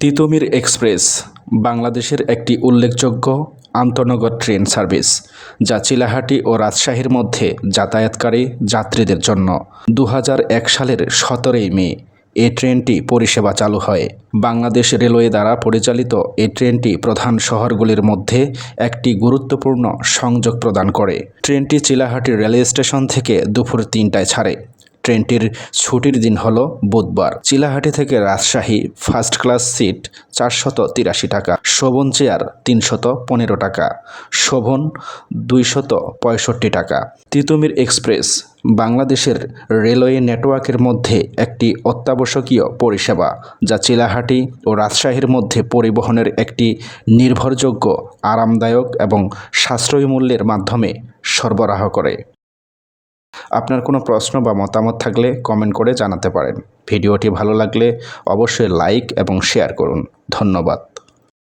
Titumir express বাংলাদেশের একটি উল্লেখযোগ্য আন্তনগর ট্রেন সার্ভিস, যা চিলাহাটি ও রাজশাহীর মধ্যে যাতায়াতকারী যাত্রীদের জন্য দু সালের সতেরোই মে এই ট্রেনটি পরিষেবা চালু হয়। বাংলাদেশ রেলওয়ে দ্বারা পরিচালিত এই ট্রেনটি প্রধান শহরগুলির মধ্যে একটি গুরুত্বপূর্ণ সংযোগ প্রদান করে। ট্রেনটি চিলাহাটি রেলওয়ে স্টেশন থেকে দুপুর তিনটায় ছাড়ে। ট্রেনটির ছুটির দিন হলো বুধবার। চিলাহাটি থেকে রাজশাহী ফার্স্ট ক্লাস সিট চারশত তিরাশি টাকা, শোভন চেয়ার তিনশত পনেরো টাকা, শোভন দুইশত পঁয়ষট্টি টাকা। তিতুমির এক্সপ্রেস, বাংলাদেশের রেলওয়ে নেটওয়ার্কের মধ্যে একটি অত্যাবশ্যকীয় পরিষেবা, যা চিলাহাটি ও রাজশাহীর মধ্যে পরিবহনের একটি নির্ভরযোগ্য, আরামদায়ক এবং সাশ্রয়ী মূল্যের মাধ্যমে সরবরাহ করে। আপনার কোনো প্রশ্ন বা মতামত থাকলে কমেন্ট করে জানাতে পারেন। ভিডিওটি ভালো লাগলে অবশ্যই লাইক এবং শেয়ার করুন। ধন্যবাদ।